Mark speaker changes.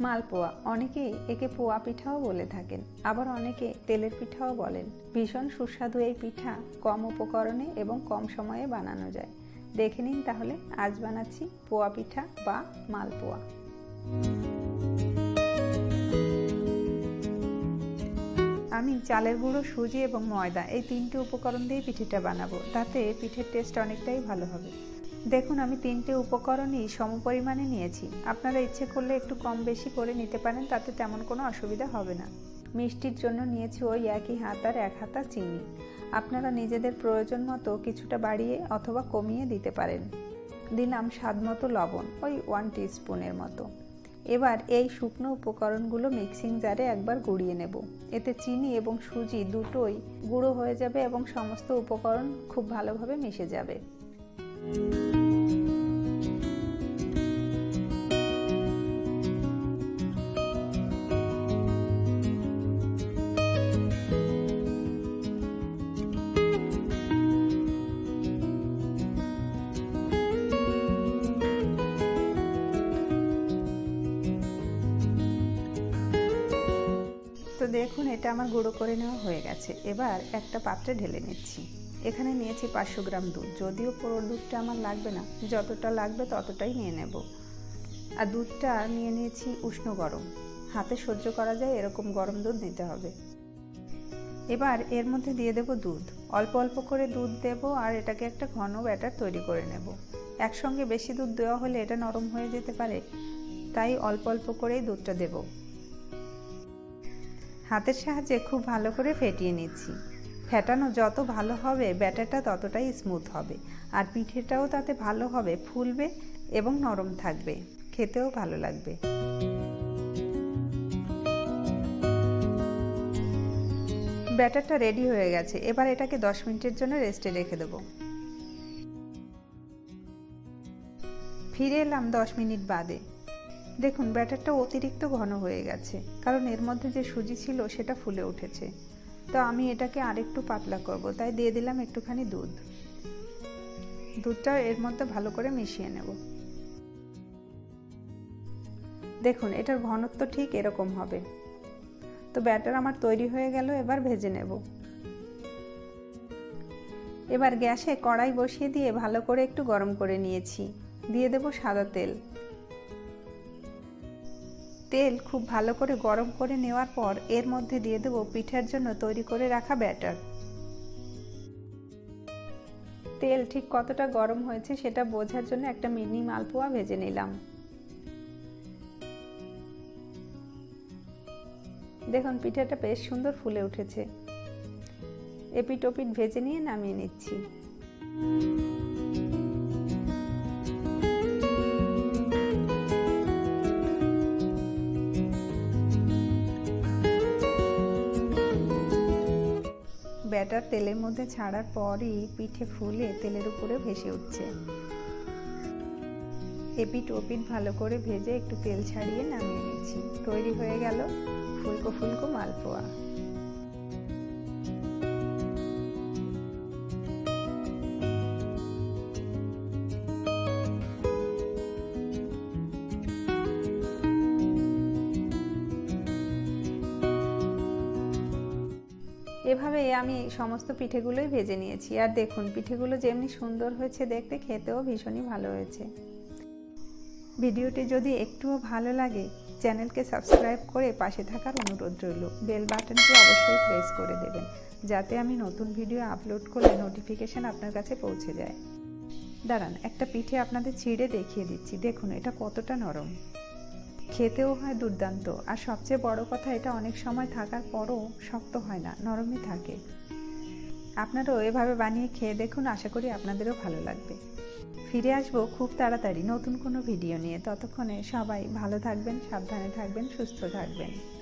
Speaker 1: মালপোয়া। অনেকেই একে পোয়া পিঠাও বলে থাকেন, আবার অনেকে তেলের পিঠাও বলেন। ভীষণ সুস্বাদু এই পিঠা কম উপকরণে এবং কম সময়ে বানানো যায়। দেখে নিন তাহলে, আজ বানাচ্ছি পোয়া পিঠা বা মালপোয়া। আমি চালের গুঁড়ো, সুজি এবং ময়দা এই তিনটে উপকরণ দিয়ে পিঠেটা বানাবো। তাতে পিঠের টেস্ট অনেকটাই ভালো হবে। দেখুন, আমি তিনটে উপকরণই সমপরিমাণে নিয়েছি। আপনারা ইচ্ছে করলে একটু কম বেশি করে নিতে পারেন, তাতে তেমন কোনো অসুবিধা হবে না। মিষ্টির জন্য নিয়েছি ওই একই হাতার এক হাতা চিনি। আপনারা নিজেদের প্রয়োজন মতো কিছুটা বাড়িয়ে অথবা কমিয়ে দিতে পারেন। দিলাম স্বাদ মতো লবণ, ওই ওয়ান স্পুনের মতো। এবার এই শুকনো উপকরণগুলো মিক্সিং জারে একবার গুঁড়িয়ে নেব। এতে চিনি এবং সুজি দুটোই গুঁড়ো হয়ে যাবে এবং সমস্ত উপকরণ খুব ভালোভাবে মিশে যাবে। তো দেখুন এটা আমার গুঁড়ো করে নেওয়া হয়ে গেছে। এবার একটা পাত্রে ঢেলে নিচ্ছি। এখানে নিয়েছি পাঁচশো গ্রাম দুধ। যদিও পুরো দুধটা আমার লাগবে না, যতটা লাগবে ততটাই নিয়ে নেব। আর দুধটা নিয়ে নিয়েছি উষ্ণ গরম। হাতে সহ্য করা যায় এরকম গরম দুধ নিতে হবে। এবার এর মধ্যে দিয়ে দেব দুধ। অল্প অল্প করে দুধ দেব আর এটাকে একটা ঘন ব্যাটার তৈরি করে নেব। একসঙ্গে বেশি দুধ দেওয়া হলে এটা নরম হয়ে যেতে পারে, তাই অল্প অল্প করেই দুধটা দেব। হাতের সাহায্যে খুব ভালো করে ফেটিয়ে নিচ্ছি। ফেটানো যত ভালো হবে, ব্যাটারটা ততটাই স্মুথ হবে। আর পিঠেটাও তাতে ভালো হবে, ফুলবে এবং নরম থাকবে। খেতেও ভালো লাগবে। ব্যাটারটা রেডি হয়ে গেছে। এবার এটাকে দশ মিনিটের জন্য রেস্টে রেখে দেবো। ফিরে এলাম দশ মিনিট বাদে। দেখুন, ব্যাটারটা অতিরিক্ত ঘন হয়ে গেছে, কারণ এর মধ্যে যে সুজি ছিল সেটা ফুলে উঠেছে। তো আমি এটাকে আরেকটু পাতলা করব, তাই দিয়ে দিলাম একটুখানি দুধ। দুধটা এর মধ্যে ভালো করে মিশিয়ে নেব। দেখুন, এটার ঘনত্ব ঠিক এরকম হবে। তো ব্যাটার আমার তৈরি হয়ে গেল, এবার ভেজে নেব। এবার গ্যাসে কড়াই বসিয়ে দিয়ে ভালো করে একটু গরম করে নিয়েছি। দিয়ে দেব সাদা তেল। তেল খুব ভালো করে গরম করে নেওয়ার পর এর মধ্যে দিয়ে দেবো পিঠার জন্য তৈরি করে রাখা ব্যাটার। তেল ঠিক কতটা গরম হয়েছে সেটা বোঝার জন্য একটা মিনি মালপোয়া ভেজে নিলাম। দেখুন, পিঠাটা বেশ সুন্দর ফুলে উঠেছে। এপিট ওপিট ভেজে নিয়ে নামিয়ে নিচ্ছি। ব্যাটার তেলের মধ্যে ছাড়ার পরই পিঠে ফুলে তেলের উপরে ভেসে উঠছে। এপিট ওপিট ভালো করে ভেজে একটু তেল ছাড়িয়ে নামিয়ে নিচ্ছি। তৈরি হয়ে গেল ফুলকো ফুলকো মালপোয়া। এভাবে আমি সমস্ত পিঠেগুলোই ভেজে নিয়েছি। আর দেখুন, পিঠেগুলো যেমনি সুন্দর হয়েছে দেখতে, খেতেও ভীষণই ভালো হয়েছে। ভিডিওটি যদি একটুও ভালো লাগে, চ্যানেলকে সাবস্ক্রাইব করে পাশে থাকার অনুরোধ রইল। বেল বাটনটি অবশ্যই প্রেস করে দেবেন, যাতে আমি নতুন ভিডিও আপলোড করলে নোটিফিকেশান আপনার কাছে পৌঁছে যায়। দাঁড়ান, একটা পিঠে আপনাদের ছিঁড়ে দেখিয়ে দিচ্ছি। দেখুন, এটা কতটা নরম। খেতেও হয় দুর্দান্ত। আর সবচেয়ে বড় কথা, এটা অনেক সময় থাকার পরও শক্ত হয় না, নরমই থাকে। আপনারাও এভাবে বানিয়ে খেয়ে দেখুন, আশা করি আপনাদেরও ভালো লাগবে। ফিরে আসব খুব তাড়াতাড়ি নতুন কোনো ভিডিও নিয়ে। ততক্ষণে সবাই ভালো থাকবেন, সাবধানে থাকবেন, সুস্থ থাকবেন।